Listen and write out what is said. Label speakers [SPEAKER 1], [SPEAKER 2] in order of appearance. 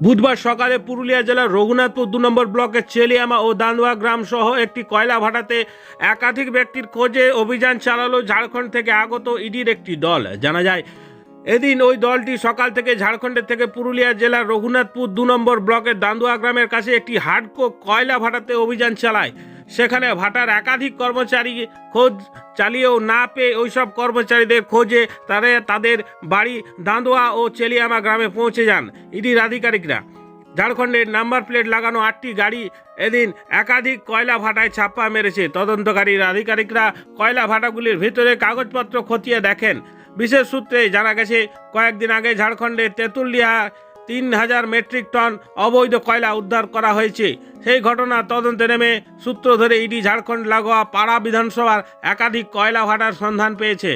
[SPEAKER 1] বুধবার সকালে পুরুলিয়া জেলার রঘুনাথপুর দু নম্বর ব্লকের চেলিয়ামা ও দান্দুয়া গ্রাম সহ একটি কয়লা ভাটাতে একাধিক ব্যক্তির খোঁজে অভিযান চালালো ঝাড়খণ্ড থেকে আগত ইডির একটি দল। জানা যায়, এদিন ওই দলটি সকাল থেকে ঝাড়খণ্ডের থেকে পুরুলিয়া জেলার রঘুনাথপুর দু নম্বর ব্লকের দান্দুয়া গ্রামের কাছে একটি হাডকো কয়লা ভাটাতে অভিযান চালায়। সেখানে ভাটার একাধিক কর্মচারী খোঁজ চালিয়েও না পেয়ে ওইসব কর্মচারীদের খোঁজে তারা তাদের বাড়ি দাঁদোয়া ও চেলিয়ামা গ্রামে পৌঁছে যান ইডির আধিকারিকরা। ঝাড়খণ্ডের নাম্বার প্লেট লাগানো আটটি গাড়ি এদিন একাধিক কয়লা ভাটায় ছাপ্পা মেরেছে। তদন্তকারীর আধিকারিকরা কয়লা ভাটাগুলির ভিতরে কাগজপত্র খতিয়ে দেখেন। বিশেষ সূত্রে জানা গেছে, কয়েকদিন আগে ঝাড়খণ্ডের তেঁতুলিয়া তিন হাজার মেট্রিক টন অবৈধ কয়লা উদ্ধার করা হয়েছে। সেই ঘটনা তদন্তে নেমে সূত্র ধরে ইডি ঝাড়খণ্ড লাগোয়া পাড়া বিধানসভার একাধিক কয়লা ভাটার সন্ধান পেয়েছে।